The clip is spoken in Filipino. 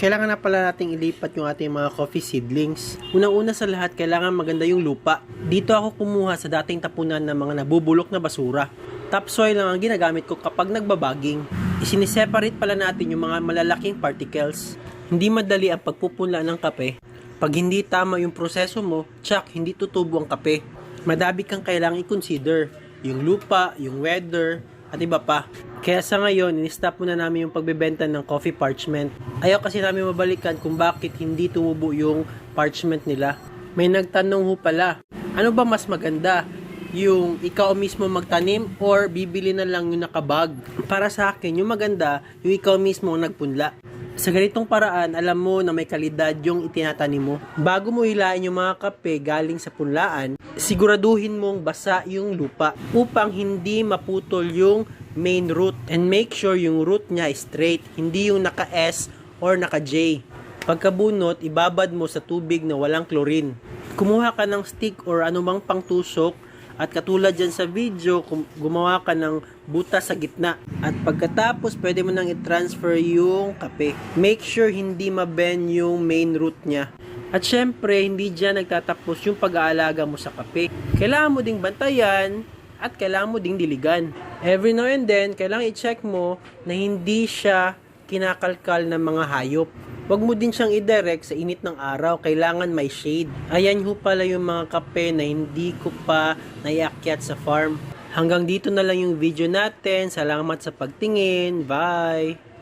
Kailangan na pala nating ilipat yung ating mga coffee seedlings. Unang-una sa lahat, kailangan maganda yung lupa. Dito ako kumuha sa dating tapunan ng mga nabubulok na basura. Topsoil lang ang ginagamit ko kapag nagbabaging. Isiniseparate pala natin yung mga malalaking particles. Hindi madali ang pagpupunla ng kape. Pag hindi tama yung proseso mo, tsak, hindi tutubo ang kape. Madami kang kailangang i-consider. Yung lupa, yung weather, at iba pa. Kaya sa ngayon, in-stop muna namin yung pagbebenta ng coffee parchment. Ayaw kasi namin mabalikan kung bakit hindi tumubo yung parchment nila. May nagtanong ho pala, ano ba mas maganda? Yung ikaw mismo magtanim or bibili na lang yung nakabag? Para sa akin, yung maganda, yung ikaw mismo nagpunla. Sa ganitong paraan, alam mo na may kalidad yung itinatanim mo. Bago mo hilain yung mga kape galing sa punlaan, siguraduhin mong basa yung lupa upang hindi maputol yung main root. And make sure yung root niya is straight, hindi yung naka-S or naka-J. Pagkabunot, ibabad mo sa tubig na walang chlorine. Kumuha ka ng stick or anumang pangtusok at katulad dyan sa video, gumawa ka ng butas sa gitna. At pagkatapos, pwede mo nang i-transfer yung kape. Make sure hindi maben yung main root niya. At syempre, hindi dyan nagtatapos yung pag-aalaga mo sa kape. Kailangan mo ding bantayan at kailangan mo ding diligan. Every now and then, kailangan i-check mo na hindi siya kinakalkal ng mga hayop. Huwag mo din siyang i-direct sa init ng araw. Kailangan may shade. Ayan ho pala yung mga kape na hindi ko pa naiakyat sa farm. Hanggang dito na lang yung video natin. Salamat sa pagtingin. Bye!